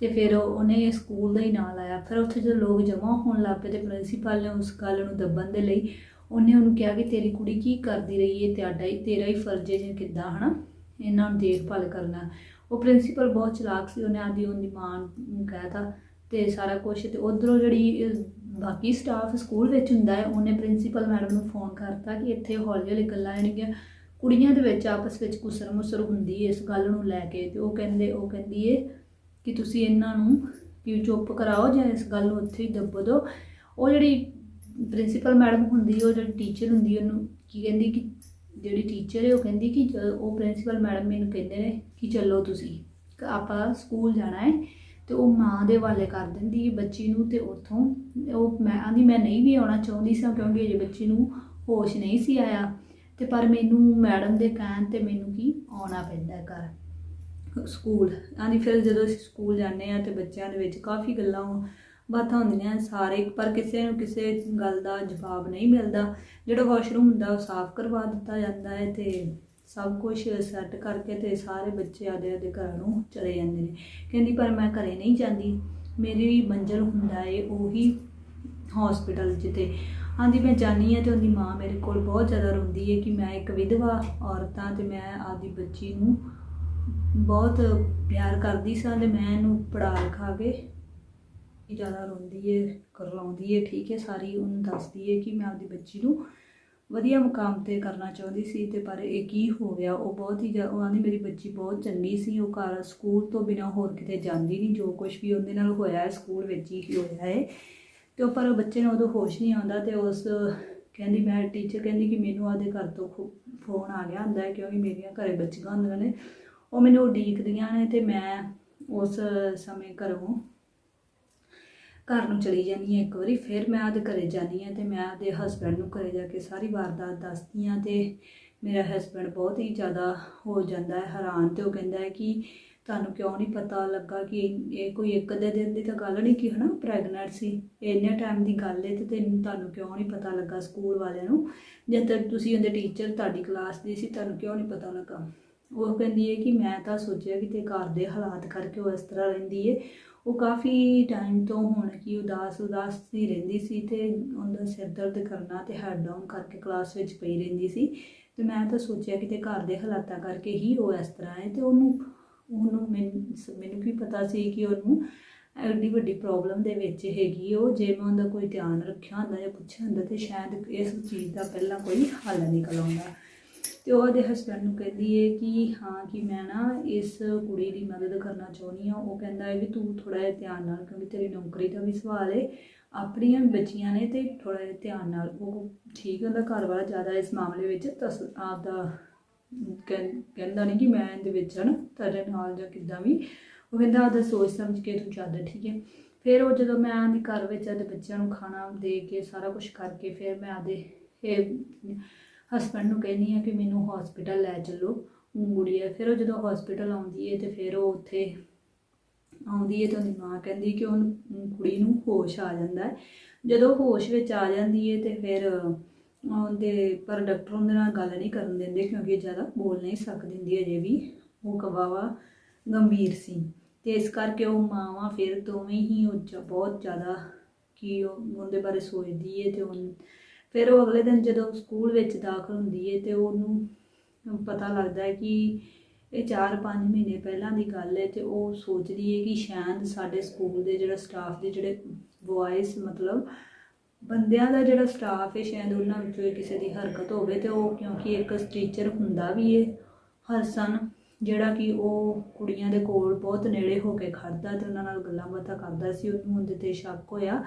ਤੇ ਫਿਰ ਉਹਨੇ ਸਕੂਲ ਦਾ ਹੀ ਨਾਂ ਲਾਇਆ। ਫਿਰ ਉੱਥੇ ਜਦੋਂ ਲੋਕ ਜਮ੍ਹਾਂ ਹੋਣ ਲੱਗ ਪਏ ਤੇ ਪ੍ਰਿੰਸੀਪਲ ਨੇ ਉਸ ਗੱਲ ਨੂੰ ਦੱਬਣ ਦੇ ਲਈ ਉਹਨੇ ਉਹਨੂੰ ਕਿਹਾ ਕਿ ਤੇਰੀ ਕੁੜੀ ਕੀ ਕਰਦੀ ਰਹੀ ਹੈ? ਤੁਹਾਡਾ ਹੀ, ਤੇਰਾ ਹੀ ਫਰਜ਼ ਹੈ ਜੇ ਕਿੱਦਾਂ, ਹਨਾ? ਇਹਨਾਂ ਨੂੰ ਦੇਖਭਾਲ ਕਰਨਾ। ਉਹ ਪ੍ਰਿੰਸੀਪਲ ਬਹੁਤ ਚਲਾਕ ਸੀ, ਉਹਨੇ ਆਦੀ, ਉਹਦੀ ਮਾਂ ਨੂੰ ਕਹਿਤਾ ਤੇ ਸਾਰਾ ਕੁਝ ਤੇ ਉਧਰੋਂ ਜਿਹੜੀ ਬਾਕੀ ਸਟਾਫ ਸਕੂਲ ਵਿੱਚ ਹੁੰਦਾ ਹੈ, ਉਹਨੇ ਪ੍ਰਿੰਸੀਪਲ ਮੈਡਮ ਨੂੰ ਫੋਨ ਕਰਤਾ ਕਿ ਇੱਥੇ ਹੌਲੀ ਹੌਲੀ ਗੱਲਾਂ ਜਾਣਗੀਆਂ ਕੁੜੀਆਂ ਦੇ ਵਿੱਚ ਆਪਸ ਵਿੱਚ ਕੁਸਰ ਮੁਸਰ ਹੁੰਦੀ ਹੈ, ਇਸ ਗੱਲ ਨੂੰ ਲੈ ਕੇ। ਤੇ ਉਹ ਕਹਿੰਦੇ, ਉਹ ਕਹਿੰਦੀ ਏ ਕਿ ਤੁਸੀਂ ਇਹਨਾਂ ਨੂੰ ਕਿ ਚੁੱਪ ਕਰਾਓ ਜਾਂ ਇਸ ਗੱਲ ਨੂੰ ਉੱਥੇ ਹੀ ਦੱਬ ਦਿਓ ਉਹ ਜਿਹੜੀ ਪ੍ਰਿੰਸੀਪਲ ਮੈਡਮ ਹੁੰਦੀ, ਉਹ ਜਿਹੜੀ ਟੀਚਰ ਹੁੰਦੀ, ਉਹਨੂੰ ਕੀ ਕਹਿੰਦੀ ਕਿ, ਜਿਹੜੀ ਟੀਚਰ ਹੈ, ਉਹ ਕਹਿੰਦੀ ਕਿ ਜ- ਉਹ ਪ੍ਰਿੰਸੀਪਲ ਮੈਡਮ ਮੈਨੂੰ ਕਹਿੰਦੇ ਨੇ ਕਿ ਚੱਲੋ ਤੁਸੀਂ, ਕ- ਆਪਾਂ ਸਕੂਲ ਜਾਣਾ ਹੈ, ਤੇ ਉਹ ਮਾਂ ਦੇ ਹਵਾਲੇ ਕਰ ਦਿੰਦੀ ਬੱਚੀ ਨੂੰ, ਤੇ ਉੱਥੋਂ ਉਹ ਮੈਂ ਆਂਦੀ ਮੈਂ ਨਹੀਂ ਵੀ ਆਉਣਾ ਚਾਹੁੰਦੀ ਸਾਂ, ਕਿਉਂਕਿ ਅਜੇ ਬੱਚੀ ਨੂੰ ਹੋਸ਼ ਨਹੀਂ ਸੀ ਆਇਆ, ਤੇ ਪਰ ਮੈਨੂੰ ਮੈਡਮ ਦੇ ਕਹਿਣ ਤੇ ਮੈਨੂੰ ਕੀ ਆਉਣਾ ਪੈਂਦਾ ਘਰ ਸਕੂਲ ਆਂਦੀ ਫਿਰ ਜਦੋਂ ਅਸੀਂ ਸਕੂਲ ਜਾਂਦੇ ਆ ਤੇ ਬੱਚਿਆਂ ਦੇ ਵਿੱਚ ਕਾਫੀ ਗੱਲਾਂ ਬਾਤਾਂ ਹੁੰਦੀਆਂ ਸਾਰੇ, ਪਰ ਕਿਸੇ ਨੂੰ ਕਿਸੇ ਗੱਲ ਦਾ ਜਵਾਬ ਨਹੀਂ ਮਿਲਦਾ। ਜਿਹੜਾ ਵਾਸ਼ਰੂਮ ਹੁੰਦਾ, ਉਹ ਸਾਫ਼ ਕਰਵਾ ਦਿੱਤਾ ਜਾਂਦਾ ਹੈ ਤੇ ਸਭ ਕੁਝ ਸੈੱਟ ਕਰਕੇ ਤੇ ਸਾਰੇ ਬੱਚੇ ਆਦੇ ਆਦੇ ਘਰਾਂ ਨੂੰ ਚਲੇ ਜਾਂਦੇ ਨੇ। ਕਹਿੰਦੀ, ਪਰ ਮੈਂ ਘਰੇ ਨਹੀਂ ਜਾਂਦੀ। ਮੇਰੀ ਵੀ ਹੁੰਦਾ ਏ ਉਹੀ ਹਸਪੀਟਲ ਜਿੱਤੇ ਹਾਂਜੀ, ਮੈਂ ਜਾਣੀ ਹਾਂ ਤੇ ਉਹਦੀ ਮਾਂ ਮੇਰੇ ਕੋਲ ਬਹੁਤ ਜ਼ਿਆਦਾ ਰੋਂਦੀ ਹੈ ਕਿ ਮੈਂ ਇੱਕ ਵਿਧਵਾ ਔਰਤ ਹਾਂ ਤੇ ਮੈਂ ਆਪਦੀ ਬੱਚੀ ਨੂੰ ਬਹੁਤ ਪਿਆਰ ਕਰਦੀ ਸਾਂ ਤੇ ਮੈਂ ਇਹਨੂੰ ਪੜਾ ਲਿਖਾ ਕੇ ਜ਼ਿਆਦਾ ਰੋਂਦੀ ਏ, ਕਰਲਾਉਂਦੀ ਏ, ਠੀਕ ਹੈ ਸਾਰੀ ਉਹਨੂੰ ਦੱਸਦੀ ਏ ਕਿ ਮੈਂ ਆਪਦੀ ਬੱਚੀ ਨੂੰ ਵਧੀਆ ਮੁਕਾਮ ਤੇ ਕਰਨਾ ਚਾਹੁੰਦੀ ਸੀ ਤੇ ਪਰ ਇਹ ਕੀ ਹੋ ਗਿਆ? ਉਹ ਬਹੁਤ ਹੀ ਜ਼ਿਆ- ਉਹ ਆਂਦੀ ਮੇਰੀ ਬੱਚੀ ਬਹੁਤ ਚੰਗੀ ਸੀ, ਉਹ ਘਰ ਸਕੂਲ ਤੋਂ ਬਿਨਾ ਹੋਰ ਕਿਤੇ ਜਾਂਦੀ ਨਹੀਂ, ਜੋ ਕੁਝ ਵੀ ਉਹਦੇ ਨਾਲ ਹੋਇਆ ਹੈ, ਸਕੂਲ ਵਿੱਚ ਹੀ ਹੋਇਆ ਹੈ। ਤੇ ਉਹ ਪਰ ਬੱਚੇ ਨੂੰ ਉਦੋਂ ਹੋਸ਼ ਨਹੀਂ ਆਉਂਦਾ ਤੇ ਉਸ ਕਹਿੰਦੀ ਮੈਂ ਟੀਚਰ ਕਹਿੰਦੀ ਕਿ ਮੈਨੂੰ ਆਦੇ ਘਰ ਤੋਂ ਫੋਨ ਆ ਗਿਆ ਹੁੰਦਾ ਹੈ ਕਿਉਂਕਿ ਮੇਰੀਆਂ ਘਰੇ ਬੱਚੀਆਂ ਹੁੰਦੀਆਂ ਨੇ, ਉਹ ਮੈਨੂੰ ਉਡੀਕਦੀਆਂ ਨੇ ਤੇ ਮੈਂ ਉਸ ਸਮੇਂ ਘਰੋਂ ਘਰ ਨੂੰ ਚਲੀ ਜਾਂਦੀ ਹਾਂ ਇੱਕ ਵਾਰੀ, ਫਿਰ ਮੈਂ ਆਪਦੇ ਘਰੇ ਜਾਂਦੀ ਹਾਂ ਤੇ ਮੈਂ ਆਪਦੇ ਹਸਬੰਡ ਨੂੰ ਘਰੇ ਜਾ ਕੇ ਸਾਰੀ ਵਾਰਦਾਤ ਦੱਸਦੀ ਹਾਂ ਤੇ ਮੇਰਾ ਹਸਬੰਡ ਬਹੁਤ ਹੀ ਜ਼ਿਆਦਾ ਹੋ ਜਾਂਦਾ ਹੈ, ਹੈਰਾਨ ਤੇ ਉਹ ਕਹਿੰਦਾ ਹੈ ਕਿ ਤੁਹਾਨੂੰ ਕਿਉਂ ਨਹੀਂ ਪਤਾ ਲੱਗਾ ਕਿ ਇਹ ਕੋਈ ਇੱਕ ਅੱਧੇ ਦਿਨ ਦੀ ਤਾਂ ਗੱਲ ਨਹੀਂ ਕਿ ਹਨਾ ਪ੍ਰੈਗਨੈਂਟ ਸੀ, ਇੰਨੇ ਟਾਈਮ ਦੀ ਗੱਲ ਹੈ ਤੇ ਤੈਨੂੰ, ਤੁਹਾਨੂੰ ਕਿਉਂ ਨਹੀਂ ਪਤਾ ਲੱਗਾ ਸਕੂਲ ਵਾਲਿਆਂ ਨੂੰ? ਜਦ ਤੱਕ ਤੁਸੀਂ ਉਹਦੇ ਟੀਚਰ ਤੁਹਾਡੀ ਕਲਾਸ ਦੀ ਸੀ, ਤੁਹਾਨੂੰ ਕਿਉਂ ਨਹੀਂ ਪਤਾ ਲੱਗਾ? ਉਹ ਕਹਿੰਦੀ ਹੈ ਕਿ ਮੈਂ ਤਾਂ ਸੋਚਿਆ ਕਿ ਤੇ ਘਰ ਦੇ ਹਾਲਾਤ ਕਰਕੇ ਉਹ ਇਸ ਤਰ੍ਹਾਂ ਰਹਿੰਦੀ ਹੈ। ਉਹ ਕਾਫੀ ਟਾਈਮ ਤੋਂ ਹੁਣ ਕੀ ਉਦਾਸ ਉਦਾਸ ਹੀ ਰਹਿੰਦੀ ਸੀ ਤੇ ਉਹਦਾ ਸਿਰ ਦਰਦ ਕਰਨਾ ਤੇ ਹੈਡ ਡਾਊਨ ਕਰਕੇ ਕਲਾਸ ਵਿੱਚ ਪਈ ਰਹਿੰਦੀ ਸੀ ਤੇ ਮੈਂ ਤਾਂ ਸੋਚਿਆ ਕਿ ਤੇ ਘਰ ਦੇ ਹਾਲਾਤਾਂ ਕਰਕੇ ਹੀ ਉਹ ਇਸ ਤਰ੍ਹਾਂ ਹੈ ਤੇ ਉਹਨੂੰ ਉਹਨੂੰ ਮੈਨ- ਮੈਨੂੰ ਕੀ ਪਤਾ ਸੀ ਕਿ ਉਹਨੂੰ ਐਡੀ ਵੱਡੀ ਪ੍ਰੋਬਲਮ ਦੇ ਵਿੱਚ ਹੈਗੀ ਉਹ ਜੇ ਮੈਂ ਉਹਦਾ ਕੋਈ ਧਿਆਨ ਰੱਖਿਆ ਹੁੰਦਾ ਜਾਂ ਪੁੱਛਿਆ ਹੁੰਦਾ ਤੇ ਸ਼ਾਇਦ ਇਸ ਚੀਜ਼ ਦਾ ਪਹਿਲਾਂ ਕੋਈ ਹੱਲ ਨਿਕਲ ਆਉਂਦਾ। ਤੇ ਉਹ ਉਹਦੇ ਹਸਬੰਡ ਨੂੰ ਕਹਿੰਦੀ ਹੈ ਕਿ ਹਾਂ, ਕਿ ਮੈਂ ਨਾ ਇਸ ਕੁੜੀ ਦੀ ਮਦਦ ਕਰਨਾ ਚਾਹੁੰਦੀ ਹਾਂ। ਉਹ ਕਹਿੰਦਾ ਹੈ ਵੀ ਤੂੰ ਥੋੜਾ ਜਿਹਾ ਧਿਆਨ ਨਾਲ, ਕਿਉਂਕਿ ਤੇਰੀ ਨੌਕਰੀ ਦਾ ਵੀ ਸਵਾਲ ਹੈ ਆਪਣੀਆਂ ਵੀ ਬੱਚੀਆਂ ਨੇ ਤੇ ਥੋੜਾ ਜਿਹਾ ਧਿਆਨ ਨਾਲ, ਉਹ ਠੀਕ ਹੁੰਦਾ, ਘਰ ਵਾਲਾ ਜ਼ਿਆਦਾ ਇਸ ਮਾਮਲੇ ਵਿੱਚ ਤਸ, ਆਪਦਾ ਕਹਿੰਦਾ ਨਹੀਂ ਕਿ ਮੈਂ ਇਹਦੇ ਵਿੱਚ ਹਨ, ਤੇਰੇ ਨਾਲ ਜਾਂ ਕਿੱਦਾਂ ਵੀ। ਉਹ ਕਹਿੰਦਾ ਆਪਦਾ ਸੋਚ ਸਮਝ ਕੇ ਤੂੰ ਚੱਲ, ਠੀਕ ਹੈ ਫਿਰ ਉਹ ਜਦੋਂ ਮੈਂ ਆਂਦੀ ਘਰ ਵਿੱਚ ਆਦੇ ਬੱਚਿਆਂ ਨੂੰ ਖਾਣਾ ਦੇ ਕੇ ਸਾਰਾ ਕੁਝ ਕਰਕੇ, ਫਿਰ ਮੈਂ ਆਦੇ ਇਹ ਹਸਬੰਡ ਨੂੰ ਕਹਿੰਦੀ ਆ ਕਿ ਮੈਨੂੰ ਹਸਪੀਟਲ ਲੈ ਚੱਲੋ ਗੁੜੀਆ ਫਿਰ ਉਹ ਜਦੋਂ ਹਸਪੀਟਲ ਆਉਂਦੀ ਹੈ ਤੇ ਫਿਰ ਉਹ ਉੱਥੇ ਆਉਂਦੀ ਹੈ ਤੇ ਉਹਦੀ ਮਾਂ ਕਹਿੰਦੀ ਕਿ ਉਹ ਕੁੜੀ ਨੂੰ ਹੋਸ਼ ਆ ਜਾਂਦਾ ਜਦੋਂ ਹੋਸ਼ ਵਿੱਚ ਆ ਜਾਂਦੀ ਹੈ ਤੇ ਫਿਰ ਉਹਦੇ ਪਰ ਡਾਕਟਰ ਉਹਦੇ ਨਾਲ ਗੱਲ ਨਹੀਂ ਕਰਨ ਦਿੰਦੇ ਕਿਉਂਕਿ ਜ਼ਿਆਦਾ ਬੋਲ ਨਹੀਂ ਸਕਦੀ ਹੁੰਦੀ ਅਜੇ ਵੀ। ਉਹ ਕਵਾਵਾ ਗੰਭੀਰ ਸੀ। ਤੇ ਇਸ ਕਰਕੇ ਉਹ ਮਾਵਾਂ ਫਿਰ ਦੋਵੇਂ ਹੀ ਉਹ ਬਹੁਤ ਜ਼ਿਆਦਾ ਕਿ ਉਹ ਉਹਦੇ ਬਾਰੇ ਸੋਚਦੀ ਹੈ ਤੇ ਉਹ ਫਿਰ ਉਹ ਅਗਲੇ ਦਿਨ ਜਦੋਂ ਸਕੂਲ ਵਿੱਚ ਦਾਖਲ ਹੁੰਦੀ ਹੈ ਤੇ ਉਹਨੂੰ ਪਤਾ ਲੱਗਦਾ ਹੈ ਕਿ ਇਹ 4-5 ਮਹੀਨੇ ਪਹਿਲਾਂ ਦੀ ਗੱਲ ਹੈ ਤੇ ਉਹ ਸੋਚਦੀ ਹੈ ਕਿ ਸ਼ਾਇਦ ਸਾਡੇ ਸਕੂਲ ਦੇ ਜਿਹੜਾ ਸਟਾਫ ਦੇ ਜਿਹੜੇ ਬॉयਜ਼ ਮਤਲਬ ਬੰਦਿਆਂ ਦਾ ਜਿਹੜਾ ਸਟਾਫ ਹੈ ਸ਼ਾਇਦ ਉਹਨਾਂ ਵਿੱਚੋਂ ਕਿਸੇ ਦੀ ਹਰਕਤ ਹੋਵੇ ਤੇ ਉਹ ਕਿਉਂਕਿ ਇੱਕ ਟੀਚਰ ਹੁੰਦਾ ਵੀ ਹੈ ਹਰ ਸਨ ਜਿਹੜਾ ਕਿ ਉਹ ਕੁੜੀਆਂ ਦੇ ਕੋਲ ਬਹੁਤ ਨੇੜੇ ਹੋ ਕੇ ਖੜਦਾ ਤੇ ਉਹਨਾਂ ਨਾਲ ਗੱਲਾਂ ਬਾਤਾਂ ਕਰਦਾ ਸੀ, ਉਹਨੂੰ ਉਹਦੇ ਤੇ ਸ਼ੱਕ ਹੋਇਆ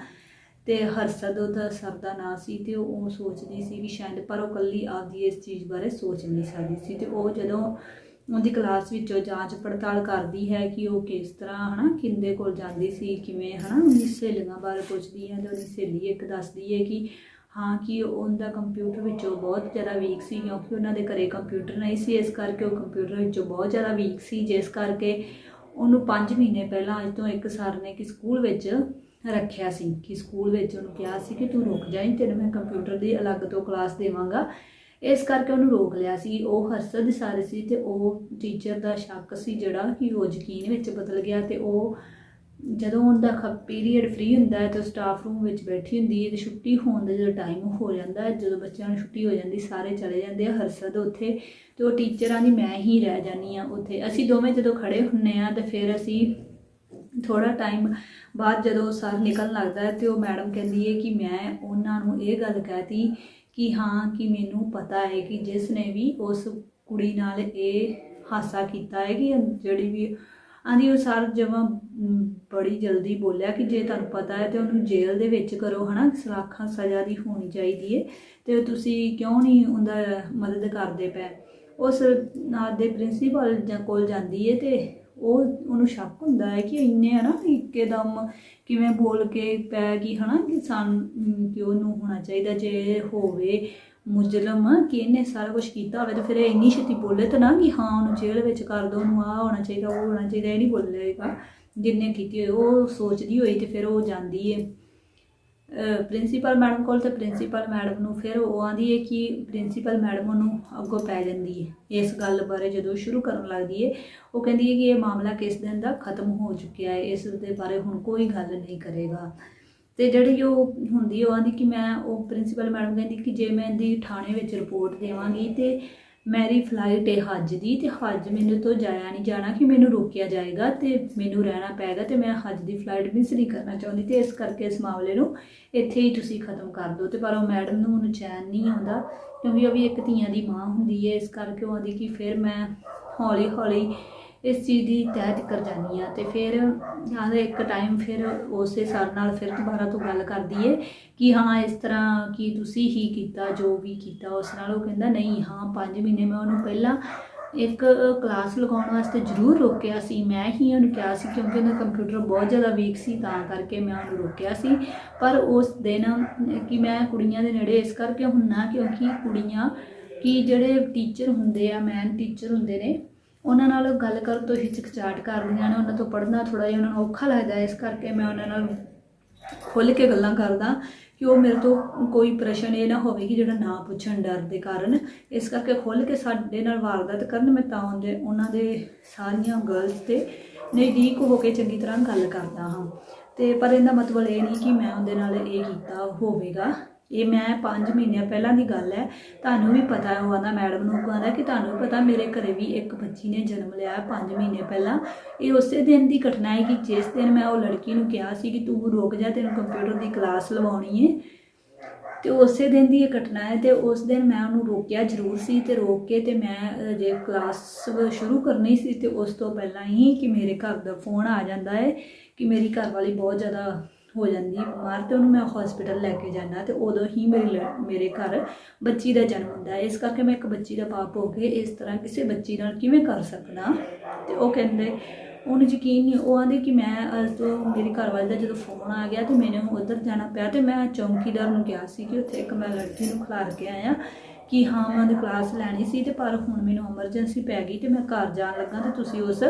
ਤੇ ਹਰਸਦ ਉਹਦਾ ਸਰ ਦਾ ਨਾਂ ਸੀ ਤੇ ਉਹ ਸੋਚਦੀ ਸੀ ਕਿ ਸ਼ਾਇਦ ਪਰ ਉਹ ਕੱਲੀ ਆਪਦੀ ਇਸ ਚੀਜ਼ ਬਾਰੇ ਸੋਚ ਨਹੀਂ ਸਕਦੀ ਸੀ ਤੇ ਉਹ ਜਦੋਂ ਉਹਦੀ ਕਲਾਸ ਵਿੱਚੋਂ ਜਾਂਚ ਪੜਤਾਲ ਕਰਦੀ ਹੈ ਕਿ ਉਹ ਕਿਸ ਤਰ੍ਹਾਂ ਹਨਾ, ਕਿੰਦੇ ਕੋਲ ਜਾਂਦੀ ਸੀ, ਕਿਵੇਂ ਹਨਾ ਉਹਦੀ ਸਹੇਲੀਆਂ ਬਾਰੇ ਪੁੱਛਦੀ ਹੈ ਤੇ ਉਹਦੀ ਸਹੇਲੀ ਇੱਕ ਦੱਸਦੀ ਹੈ ਕਿ ਹਾਂ ਕਿ ਉਹਦਾ ਕੰਪਿਊਟਰ ਵਿੱਚੋਂ ਬਹੁਤ ਜ਼ਿਆਦਾ ਵੀਕ ਸੀ ਕਿਉਂਕਿ ਉਹਨਾਂ ਦੇ ਘਰੇ ਕੰਪਿਊਟਰ ਨਹੀਂ ਸੀ, ਇਸ ਕਰਕੇ ਉਹ ਕੰਪਿਊਟਰ ਵਿੱਚੋਂ ਬਹੁਤ ਜ਼ਿਆਦਾ ਵੀਕ ਸੀ, ਜਿਸ ਕਰਕੇ ਉਹਨੂੰ 5 ਮਹੀਨੇ ਪਹਿਲਾਂ ਅੱਜ ਤੋਂ ਇੱਕ ਸਰ ਨੇ ਕਿ ਸਕੂਲ ਵਿੱਚ ਰੱਖਿਆ ਸੀ ਕਿ ਸਕੂਲ ਵਿੱਚ ਉਹਨੂੰ ਕਿਹਾ ਸੀ ਕਿ ਤੂੰ ਰੁਕ ਜਾਈਂ, ਤੈਨੂੰ ਮੈਂ ਕੰਪਿਊਟਰ ਦੀ ਅਲੱਗ ਤੋਂ ਕਲਾਸ ਦੇਵਾਂਗਾ। ਇਸ ਕਰਕੇ ਉਹਨੂੰ ਰੋਕ ਲਿਆ ਸੀ। ਉਹ ਹਰਸਦ ਸਾਰੇ ਸੀ ਤੇ ਉਹ ਟੀਚਰ ਦਾ ਸ਼ੱਕ ਸੀ ਜਿਹੜਾ ਕਿ ਉਹ ਯਕੀਨ ਵਿੱਚ ਬਦਲ ਗਿਆ ਤੇ ਉਹ ਜਦੋਂ ਉਹਦਾ ਪੀਰੀਅਡ ਫ੍ਰੀ ਹੁੰਦਾ ਹੈ ਤੇ ਸਟਾਫ ਰੂਮ ਵਿੱਚ ਬੈਠੀ ਹੁੰਦੀ ਹੈ ਤੇ ਛੁੱਟੀ ਹੋਣ ਦਾ ਜਦੋਂ ਟਾਈਮ ਹੋ ਜਾਂਦਾ ਹੈ, ਜਦੋਂ ਬੱਚਿਆਂ ਨੂੰ ਛੁੱਟੀ ਹੋ ਜਾਂਦੀ, ਸਾਰੇ ਚਲੇ ਜਾਂਦੇ ਆ ਹਰਸਦ ਉੱਥੇ ਤੇ ਉਹ ਟੀਚਰਾਂ ਦੀ ਮੈਂ ਹੀ ਰਹਿ ਜਾਨੀ ਆ ਉੱਥੇ। ਅਸੀਂ ਦੋਵੇਂ ਜਦੋਂ ਖੜੇ ਹੁੰਨੇ ਆ ਤੇ ਫਿਰ ਅਸੀਂ ਥੋੜਾ ਟਾਈਮ ਬਾਅਦ ਜਦੋਂ ਸਰ ਨਿਕਲਣ ਲੱਗਦਾ ਹੈ ਤੇ ਉਹ ਮੈਡਮ ਕਹਿੰਦੀ ਹੈ ਕਿ ਮੈਂ ਉਹਨਾਂ ਨੂੰ ਇਹ ਗੱਲ ਕਹਿਤੀ ਕਿ ਹਾਂ, ਕਿ ਮੈਨੂੰ ਪਤਾ ਹੈ ਕਿ ਜਿਸ ਨੇ ਵੀ ਉਸ ਕੁੜੀ ਨਾਲ ਇਹ ਹਾਸਾ ਕੀਤਾ ਹੈ ਕਿ ਜਿਹੜੀ ਵੀ ਆਂਦੀ ਉਹ ਸਰ ਜਮਾਂ ਬੜੀ ਜਲਦੀ ਬੋਲਿਆ ਕਿ ਜੇ ਤੁਹਾਨੂੰ ਪਤਾ ਹੈ ਤੇ ਉਹਨੂੰ ਜੇਲ੍ਹ ਦੇ ਵਿੱਚ ਕਰੋ, ਹਨਾ? ਸਲਾਖਾਂ ਸਜ਼ਾ ਦੀ ਹੋਣੀ ਚਾਹੀਦੀ ਹੈ ਤੇ ਤੁਸੀਂ ਕਿਉਂ ਨਹੀਂ ਉਹਦਾ ਮਦਦ ਕਰਦੇ ਪਏ? ਉਸ ਨਾਲ ਦੇ ਪ੍ਰਿੰਸੀਪਲ ਜਾਂ ਕੋਲ ਜਾਂਦੀ ਹੈ ਤੇ ਉਹ ਉਹਨੂੰ ਸ਼ੱਕ ਹੁੰਦਾ ਹੈ ਕਿ ਇੰਨੇ ਹਨਾ ਇੱਕਦਮ ਕਿਵੇਂ ਬੋਲ ਕੇ ਪੈ ਗਈ ਹਨਾ ਕਿ ਸਾਨ ਕਿ ਉਹਨੂੰ ਹੋਣਾ ਚਾਹੀਦਾ ਜੇ ਹੋਵੇ ਮੁਜਰਮ, ਕਿ ਇਹਨੇ ਸਾਰਾ ਕੁਝ ਕੀਤਾ ਹੋਵੇ ਤਾਂ ਫਿਰ ਇਹ ਇੰਨੀ ਛੇਤੀ ਬੋਲੇ ਤਾਂ ਨਾ ਕਿ ਹਾਂ ਉਹਨੂੰ ਜੇਲ੍ਹ ਵਿੱਚ ਕਰ ਦੋ, ਉਹਨੂੰ ਆ ਹੋਣਾ ਚਾਹੀਦਾ, ਉਹ ਹੋਣਾ ਚਾਹੀਦਾ, ਇਹ ਨਹੀਂ ਬੋਲੇਗਾ। ਜਿੰਨੇ ਕੀਤੀ ਹੋਈ ਉਹ ਸੋਚਦੀ ਹੋਈ ਤੇ ਫਿਰ ਉਹ ਜਾਂਦੀ ਹੈ ਪ੍ਰਿੰਸੀਪਲ ਮੈਡਮ ਕੋਲ ਤੇ ਪ੍ਰਿੰਸੀਪਲ ਮੈਡਮ ਨੂੰ ਫਿਰ ਉਹ ਆਂਦੀ ਹੈ ਕਿ ਪ੍ਰਿੰਸੀਪਲ ਮੈਡਮ ਉਹਨੂੰ ਅੱਗੋਂ ਪੈ ਜਾਂਦੀ ਹੈ ਇਸ ਗੱਲ ਬਾਰੇ ਜਦੋਂ ਸ਼ੁਰੂ ਕਰਨ ਲੱਗਦੀ ਹੈ ਉਹ ਕਹਿੰਦੀ ਹੈ ਕਿ ਇਹ ਮਾਮਲਾ ਕਿਸ ਦਿਨ ਦਾ ਖਤਮ ਹੋ ਚੁੱਕਿਆ ਹੈ ਇਸ ਦੇ ਬਾਰੇ ਹੁਣ ਕੋਈ ਗੱਲ ਨਹੀਂ ਕਰੇਗਾ। ਤੇ ਜਿਹੜੀ ਉਹ ਹੁੰਦੀ ਉਹ ਆਂਦੀ ਕਿ ਮੈਂ, ਉਹ ਪ੍ਰਿੰਸੀਪਲ ਮੈਡਮ ਕਹਿੰਦੀ ਕਿ ਜੇ ਮੈਂ ਇਹਦੀ ਥਾਣੇ ਵਿੱਚ ਰਿਪੋਰਟ ਦੇਵਾਂਗੀ ਤੇ ਮੇਰੀ ਫਲਾਈਟ ਹੈ ਹੱਜ ਦੀ ਤੇ ਹੱਜ ਮੈਨੂੰ ਤੋਂ ਜਾਇਆ ਨਹੀਂ ਜਾਣਾ ਕਿ ਮੈਨੂੰ ਰੋਕਿਆ ਜਾਏਗਾ ਤੇ ਮੈਨੂੰ ਰਹਿਣਾ ਪਏਗਾ ਤੇ ਮੈਂ ਹੱਜ ਦੀ ਫਲਾਈਟ ਮਿਸ ਨਹੀਂ ਕਰਨਾ ਚਾਹੁੰਦੀ ਤੇ ਇਸ ਕਰਕੇ ਇਸ ਮਾਮਲੇ ਨੂੰ ਇੱਥੇ ਹੀ ਤੁਸੀਂ ਖਤਮ ਕਰ ਦਿਓ ਤੇ ਪਰ ਉਹ ਮੈਡਮ ਨੂੰ ਉਹਨੂੰ ਚੈਨ ਨਹੀਂ ਆਉਂਦਾ ਕਿਉਂਕਿ ਉਹ ਵੀ ਇੱਕ ਧੀਆਂ ਦੀ ਮਾਂ ਹੁੰਦੀ ਹੈ, ਇਸ ਕਰਕੇ ਉਹ ਆਂਦੀ ਕਿ ਫਿਰ ਮੈਂ ਹੌਲੀ ਹੌਲੀ ਇਸ ਚੀਜ਼ ਦੀ ਤਹਿ ਕਰ ਜਾਨੀ ਆ ਤੇ ਫਿਰ ਯਾਦ ਇੱਕ ਟਾਈਮ ਫਿਰ ਉਸੇ ਸਰ ਨਾਲ ਫਿਰ ਦੁਬਾਰਾ ਤੋਂ ਗੱਲ ਕਰਦੀ ਏ ਕਿ ਹਾਂ, ਇਸ ਤਰ੍ਹਾਂ ਕਿ ਤੁਸੀਂ ਹੀ ਕੀਤਾ, ਜੋ ਵੀ ਕੀਤਾ, ਉਸ ਨਾਲ ਉਹ ਕਹਿੰਦਾ, ਨਹੀਂ, ਹਾਂ 5 ਮਹੀਨੇ ਮੈਂ ਉਹਨੂੰ ਪਹਿਲਾਂ ਇੱਕ ਕਲਾਸ ਲਗਾਉਣ ਵਾਸਤੇ ਜ਼ਰੂਰ ਰੋਕਿਆ ਸੀ। ਮੈਂ ਹੀ ਉਹਨੂੰ ਕਿਹਾ ਸੀ ਕਿਉਂਕਿ ਉਹਦਾ ਕੰਪਿਊਟਰ ਬਹੁਤ ਜ਼ਿਆਦਾ ਵੀਕ ਸੀ, ਤਾਂ ਕਰਕੇ ਮੈਂ ਉਹਨੂੰ ਰੋਕਿਆ ਸੀ। ਪਰ ਉਸ ਦਿਨ ਕਿ ਮੈਂ ਕੁੜੀਆਂ ਦੇ ਨੇੜੇ ਇਸ ਕਰਕੇ ਹੁੰਨਾ ਕਿਉਂਕਿ ਕੁੜੀਆਂ ਕਿ ਜਿਹੜੇ ਟੀਚਰ ਹੁੰਦੇ ਆ ਮੈਨ ਟੀਚਰ ਹੁੰਦੇ ਨੇ ਉਹਨਾਂ ਨਾਲ ਗੱਲ ਕਰਨ ਤੋਂ ਹਿਚਕਚਾਟ ਕਰਦੀਆਂ ਨੇ, ਉਹਨਾਂ ਤੋਂ ਪੜ੍ਹਨਾ ਥੋੜਾ ਜਿਹਾ, ਉਹਨਾਂ ਨੂੰ ਔਖਾ ਲੱਗਦਾ ਇਸ ਕਰਕੇ ਮੈਂ ਉਹਨਾਂ ਨਾਲ ਖੁੱਲ੍ਹ ਕੇ ਗੱਲਾਂ ਕਰਦਾ ਕਿ ਉਹ ਮੇਰੇ ਤੋਂ ਕੋਈ ਪ੍ਰਸ਼ਨ ਇਹ ਨਾ ਹੋਵੇ ਕਿ ਜਿਹੜਾ ਨਾ ਪੁੱਛਣ ਡਰ ਦੇ ਕਾਰਨ। ਇਸ ਕਰਕੇ ਖੁੱਲ੍ਹ ਕੇ ਸਾਡੇ ਨਾਲ ਵਾਰਦਾਤ ਕਰਨ, ਮੈਂ ਤਾਂ ਉਹਦੇ, ਉਹਨਾਂ ਦੇ ਸਾਰੀਆਂ ਗਰਲਸ ਤੇ ਨਜ਼ਦੀਕ ਹੋ ਕੇ ਚੰਗੀ ਤਰ੍ਹਾਂ ਗੱਲ ਕਰਦਾ ਹਾਂ। ਤੇ ਪਰ ਇਹਦਾ ਮਤਲਬ ਇਹ ਨਹੀਂ ਕਿ ਮੈਂ ਉਹਦੇ ਨਾਲ ਇਹ ਕੀਤਾ ਹੋਵੇਗਾ। ਇਹ ਮੈਂ 5 ਮਹੀਨਿਆਂ ਪਹਿਲਾਂ ਦੀ ਗੱਲ ਹੈ। ਤੁਹਾਨੂੰ ਵੀ ਪਤਾ ਹੈ, ਉਹ ਆਂਦਾ ਮੈਡਮ ਨੂੰ ਕਹਿੰਦਾ ਕਿ ਤੁਹਾਨੂੰ ਪਤਾ, ਮੇਰੇ ਘਰੇ ਵੀ ਇੱਕ ਬੱਚੀ ਨੇ ਜਨਮ ਲਿਆ 5 ਮਹੀਨੇ ਪਹਿਲਾਂ। ਇਹ ਉਸੇ ਦਿਨ ਦੀ ਘਟਨਾ ਹੈ ਕਿ ਜਿਸ ਦਿਨ ਮੈਂ ਉਹ ਲੜਕੀ ਨੂੰ ਕਿਹਾ ਸੀ ਕਿ ਤੂੰ ਰੁਕ ਜਾ, ਤੈਨੂੰ ਕੰਪਿਊਟਰ ਦੀ ਕਲਾਸ ਲਵਾਉਣੀ ਹੈ ਤੇ ਉਸੇ ਦਿਨ ਦੀ ਇਹ ਘਟਨਾ ਹੈ ਤੇ ਉਸ ਦਿਨ ਮੈਂ ਉਹਨੂੰ ਰੋਕਿਆ ਜ਼ਰੂਰ ਸੀ ਤੇ ਰੋਕ ਕੇ ਤੇ ਮੈਂ ਜੇ ਕਲਾਸ ਸ਼ੁਰੂ ਕਰਨੀ ਸੀ ਤੇ ਉਸ ਤੋਂ ਪਹਿਲਾਂ ਹੀ ਕਿ ਮੇਰੇ ਘਰ ਦਾ ਫੋਨ ਆ ਜਾਂਦਾ ਹੈ ਕਿ ਮੇਰੀ ਘਰ ਵਾਲੀ ਬਹੁਤ ਜ਼ਿਆਦਾ ਹੋ ਜਾਂਦੀ ਬਿਮਾਰ ਤੇ ਉਹਨੂੰ ਮੈਂ ਹਸਪੀਟਲ ਲੈ ਕੇ ਜਾਣਾ ਤੇ ਉਦੋਂ ਹੀ ਮੇਰੇ ਲੜ- ਮੇਰੇ ਘਰ ਬੱਚੀ ਦਾ ਜਨਮ ਹੁੰਦਾ ਹੈ। ਇਸ ਕਰਕੇ ਮੈਂ ਇੱਕ ਬੱਚੀ ਦਾ ਪਾਪ ਹੋ ਕੇ ਇਸ ਤਰ੍ਹਾਂ ਕਿਸੇ ਬੱਚੀ ਨਾਲ ਕਿਵੇਂ ਕਰ ਸਕਦਾ? ਤੇ ਉਹ ਕਹਿੰਦੇ, ਉਹਨੂੰ ਯਕੀਨ ਨਹੀਂ, ਉਹ ਆਂਦੇ ਕਿ ਮੈਂ ਅੱਜ ਤੋਂ ਮੇਰੇ ਘਰ ਵਾਲੇ ਦਾ ਜਦੋਂ ਫੋਨ ਆ ਗਿਆ ਤੇ ਮੈਨੂੰ ਉੱਧਰ ਜਾਣਾ ਪਿਆ ਤੇ ਮੈਂ ਚੌਂਕੀਦਾਰ ਨੂੰ ਕਿਹਾ ਸੀ ਕਿ ਉੱਥੇ ਇੱਕ ਮੈਂ ਲੜਕੀ ਨੂੰ ਖਿਲਾਰ ਕੇ ਆਇਆ ਕਿ ਹਾਂ, ਮੈਂ ਉਹਦੀ ਕਲਾਸ ਲੈਣੀ ਸੀ ਤੇ ਪਰ ਹੁਣ ਮੈਨੂੰ ਐਮਰਜੈਂਸੀ ਪੈ ਗਈ ਤੇ ਮੈਂ ਘਰ ਜਾਣ ਲੱਗਾ ਤੇ ਤੁਸੀਂ ਉਸ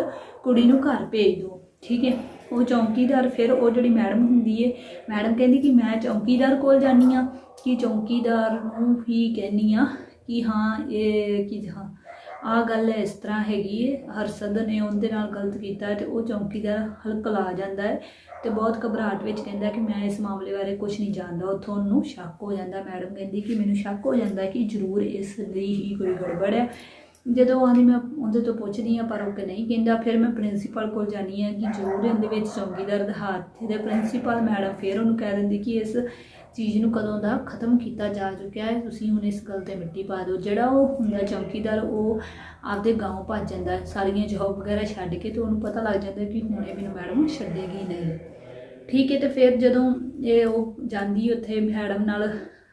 ਕੁੜੀ ਨੂੰ ਘਰ ਭੇਜ ਦਿਓ। ਠੀਕ ਹੈ? ਉਹ ਚੌਂਕੀਦਾਰ, ਫਿਰ ਉਹ ਜਿਹੜੀ ਮੈਡਮ ਹੁੰਦੀ ਏ, ਮੈਡਮ ਕਹਿੰਦੀ ਕਿ ਮੈਂ ਚੌਂਕੀਦਾਰ ਕੋਲ ਜਾਨੀ ਆ, ਕਿ ਚੌਂਕੀਦਾਰ ਨੂੰ ਹੀ ਕਹਿੰਨੀ ਆ ਕਿ ਹਾਂ, ਇਹ ਕਿ ਹਾਂ ਆ ਗੱਲ ਇਸ ਤਰ੍ਹਾਂ ਹੈਗੀ ਏ ਹਰਸਦ ਨੇ ਉਹਦੇ ਨਾਲ ਗਲਤ ਕੀਤਾ ਹੈ ਤੇ ਉਹ ਚੌਂਕੀਦਾਰ ਹਲਕਲਾ ਜਾਂਦਾ ਹੈ ਤੇ ਬਹੁਤ ਘਬਰਾਹਟ ਵਿੱਚ ਕਹਿੰਦਾ ਕਿ ਮੈਂ ਇਸ ਮਾਮਲੇ ਬਾਰੇ ਕੁਝ ਨਹੀਂ ਜਾਣਦਾ, ਉੱਥੋਂ ਉਹਨੂੰ ਸ਼ੱਕ ਹੋ ਜਾਂਦਾ। ਮੈਡਮ ਕਹਿੰਦੀ ਕਿ ਮੈਨੂੰ ਸ਼ੱਕ ਹੋ ਜਾਂਦਾ ਕਿ ਜ਼ਰੂਰ ਇਸ ਲਈ ਹੀ ਕੋਈ ਗੜਬੜ ਹੈ। ਜਦੋਂ ਆਂਦੀ ਮੈਂ ਉਹਦੇ ਤੋਂ ਪੁੱਛਦੀ ਆ ਪਰ ਉਹ ਕਿ ਨਹੀਂ ਕਹਿੰਦਾ, ਫਿਰ ਮੈਂ ਪ੍ਰਿੰਸੀਪਲ ਕੋਲ ਜਾਨੀ ਆ ਕਿ ਜ਼ਰੂਰ ਇਹਦੇ ਵਿੱਚ ਚੌਂਕੀਦਾਰ ਦਾ ਹੱਥ ਤੇ ਪ੍ਰਿੰਸੀਪਲ ਮੈਡਮ ਫਿਰ ਉਹਨੂੰ ਕਹਿ ਦਿੰਦੀ ਕਿ ਇਸ ਚੀਜ਼ ਨੂੰ ਕਦੋਂ ਦਾ ਖਤਮ ਕੀਤਾ ਜਾ ਚੁੱਕਿਆ ਹੈ, ਤੁਸੀਂ ਹੁਣ ਇਸ ਗੱਲ ਤੇ ਮਿੱਟੀ ਪਾ ਦਿਓ। ਜਿਹੜਾ ਉਹ ਹੁੰਦਾ ਚੌਂਕੀਦਾਰ, ਉਹ ਆਪਦੇ ਗਾঁव ਭੱਜ ਜਾਂਦਾ, ਸਾਰੀਆਂ ਜੌਬ ਵਗੈਰਾ ਛੱਡ ਕੇ ਤੇ ਉਹਨੂੰ ਪਤਾ ਲੱਗ ਜਾਂਦਾ ਕਿ ਹੁਣੇ ਮੈਨੂੰ ਮੈਡਮ ਛੱਡੇਗੀ ਨਹੀਂ। ਠੀਕ ਹੈ, ਤੇ ਫਿਰ ਜਦੋਂ ਇਹ ਉਹ ਜਾਂਦੀ ਉੱਥੇ ਮੈਡਮ ਨਾਲ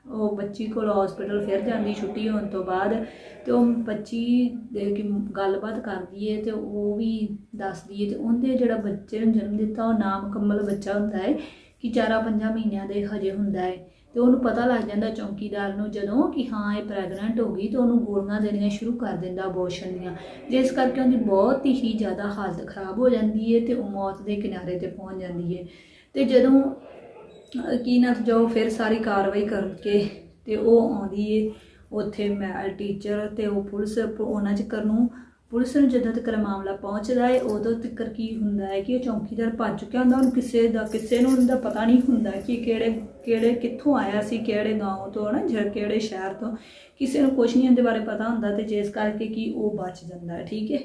ਉਹ ਬੱਚੀ ਕੋਲ ਹਸਪੀਟਲ ਫਿਰ ਜਾਂਦੀ ਛੁੱਟੀ ਹੋਣ ਤੋਂ ਬਾਅਦ ਤੇ ਉਹ ਬੱਚੀ ਦੇ ਕੇ ਗੱਲਬਾਤ ਕਰਦੀ ਏ ਤੇ ਉਹ ਵੀ ਦੱਸਦੀ ਏ ਤੇ ਉਹਦੇ ਜਿਹੜਾ ਬੱਚੇ ਨੂੰ ਜਨਮ ਦਿੱਤਾ ਉਹ ਨਾਮਕੰਮਲ ਬੱਚਾ ਹੁੰਦਾ ਹੈ ਕਿ ਚਾਰਾਂ ਪੰਜਾਂ ਮਹੀਨਿਆਂ ਦੇ ਹਜੇ ਹੁੰਦਾ ਹੈ ਤੇ ਉਹਨੂੰ ਪਤਾ ਲੱਗ ਜਾਂਦਾ ਚੌਂਕੀਦਾਰ ਨੂੰ ਜਦੋਂ ਕਿ ਹਾਂ ਇਹ ਪ੍ਰੈਗਨੈਂਟ ਹੋ ਗਈ ਤੇ ਉਹਨੂੰ ਗੋਲੀਆਂ ਦੇਣੀਆਂ ਸ਼ੁਰੂ ਕਰ ਦਿੰਦਾ ਅਬੋਰਸ਼ਨ ਦੀਆਂ, ਜਿਸ ਕਰਕੇ ਉਹਦੀ ਬਹੁਤ ਹੀ ਜ਼ਿਆਦਾ ਹਾਲਤ ਖਰਾਬ ਹੋ ਜਾਂਦੀ ਹੈ ਤੇ ਉਹ ਮੌਤ ਦੇ ਕਿਨਾਰੇ ਤੇ ਪਹੁੰਚ ਜਾਂਦੀ ਹੈ ਤੇ ਜਦੋਂ ਕੀ ਨਾ ਜੋ ਫਿਰ ਸਾਰੀ ਕਾਰਵਾਈ ਕਰਕੇ ਤੇ ਉਹ ਆਉਂਦੀ ਏ ਉੱਥੇ ਮੈਂ ਟੀਚਰ ਤੇ ਉਹ ਪੁਲਿਸ ਉਹਨਾਂ ਚੱਕਰ ਨੂੰ ਪੁਲਿਸ ਨੂੰ ਜਦੋਂ ਤੱਕ ਮਾਮਲਾ ਪਹੁੰਚਦਾ ਹੈ ਉਦੋਂ ਤੱਕ ਕੀ ਹੁੰਦਾ ਹੈ ਕਿ ਉਹ ਚੌਕੀਦਾਰ ਭੱਜ ਚੁੱਕਿਆ ਹੁੰਦਾ ਉਹਨੂੰ ਕਿਸੇ ਦਾ ਕਿਸੇ ਨੂੰ ਉਹਦਾ ਪਤਾ ਨਹੀਂ ਹੁੰਦਾ ਕਿ ਕਿਹੜੇ ਕਿਹੜੇ ਕਿੱਥੋਂ ਆਇਆ ਸੀ ਕਿਹੜੇ گاؤں ਤੋਂ ਨਾ ਜਾਂ ਕਿਹੜੇ ਸ਼ਹਿਰ ਤੋਂ ਕਿਸੇ ਨੂੰ ਕੁਛ ਨਹੀਂ ਇਹਦੇ ਬਾਰੇ ਪਤਾ ਹੁੰਦਾ ਤੇ ਜਿਸ ਕਰਕੇ ਕਿ ਉਹ ਬਚ ਜਾਂਦਾ ਹੈ ਠੀਕ ਹੈ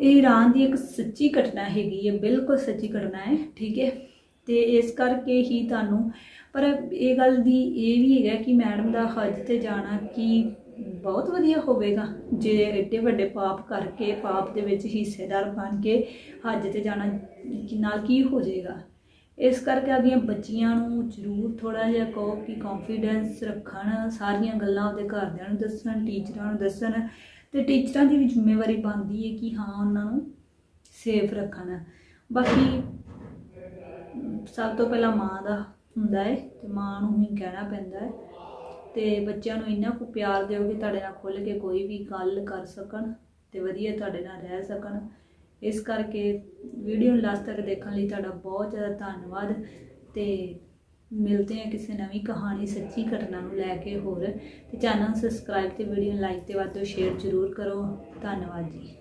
ਇਹ ਇਰਾਨ ਦੀ ਇੱਕ ਸੱਚੀ ਘਟਨਾ ਹੈਗੀ ਹੈ ਬਿਲਕੁਲ ਸੱਚੀ ਘਟਨਾ ਹੈ ਠੀਕ ਹੈ ਤੇ ਇਸ ਕਰਕੇ ਹੀ ਤੁਹਾਨੂੰ, ਪਰ ਇਹ ਗੱਲ ਦੀ ਇਹ ਵੀ ਹੈਗਾ ਕਿ ਮੈਡਮ ਦਾ ਹੱਜ ਤੇ ਜਾਣਾ ਕੀ ਬਹੁਤ ਵਧੀਆ ਹੋਵੇਗਾ, ਜੇ ਐਡੇ ਵੱਡੇ ਪਾਪ ਕਰਕੇ ਪਾਪ ਦੇ ਵਿੱਚ ਹਿੱਸੇਦਾਰ ਬਣ ਕੇ ਹੱਜ ਤੇ ਜਾਣਾ ਨਾਲ ਕੀ ਹੋ ਜਾਏਗਾ। ਇਸ ਕਰਕੇ ਆਪਣੀਆਂ ਬੱਚੀਆਂ ਨੂੰ ਜ਼ਰੂਰ ਥੋੜਾ ਜਿਹਾ ਕਹੋ ਕਿ ਕੌਨਫੀਡੈਂਸ ਰੱਖਣ, ਸਾਰੀਆਂ ਗੱਲਾਂ ਉਹਦੇ ਘਰਦਿਆਂ ਨੂੰ ਦੱਸਣ, ਟੀਚਰਾਂ ਨੂੰ ਦੱਸਣ, ਤੇ ਟੀਚਰਾਂ ਦੀ ਵੀ ਜ਼ਿੰਮੇਵਾਰੀ ਬਣਦੀ ਹੈ ਕਿ ਹਾਂ ਉਹਨਾਂ ਨੂੰ ਸੇਫ ਰੱਖਣ। ਬਾਕੀ ਸਭ ਤੋਂ ਪਹਿਲਾਂ ਮਾਂ ਦਾ ਹੁੰਦਾ ਹੈ ਤੇ ਮਾਂ ਨੂੰ ਹੀ ਕਹਿਣਾ ਪੈਂਦਾ ਹੈ ਤੇ ਬੱਚਿਆਂ ਨੂੰ ਇੰਨਾ ਕੁ ਪਿਆਰ ਦਿਓ ਕਿ ਤੁਹਾਡੇ ਨਾਲ ਖੁੱਲ੍ਹ ਕੇ ਕੋਈ ਵੀ ਗੱਲ ਕਰ ਸਕਣ ਤੇ ਵਧੀਆ ਤੁਹਾਡੇ ਨਾਲ ਰਹਿ ਸਕਣ। ਇਸ ਕਰਕੇ ਵੀਡੀਓ ਨੂੰ ਲਾਸਟ ਤੱਕ ਦੇਖਣ ਲਈ ਤੁਹਾਡਾ ਬਹੁਤ ਜ਼ਿਆਦਾ ਧੰਨਵਾਦ ਤੇ ਮਿਲਦੇ ਹਾਂ ਕਿਸੇ ਨਵੀਂ ਕਹਾਣੀ ਸੱਚੀ ਘਟਨਾ ਨੂੰ ਲੈ ਕੇ ਹੋਰ। ਤੇ ਚੈਨਲ ਨੂੰ ਸਬਸਕ੍ਰਾਈਬ ਤੇ ਵੀਡੀਓ ਨੂੰ ਲਾਈਕ ਤੇ ਵੱਧ ਤੋਂ ਸ਼ੇਅਰ ਜ਼ਰੂਰ ਕਰੋ। ਧੰਨਵਾਦ ਜੀ।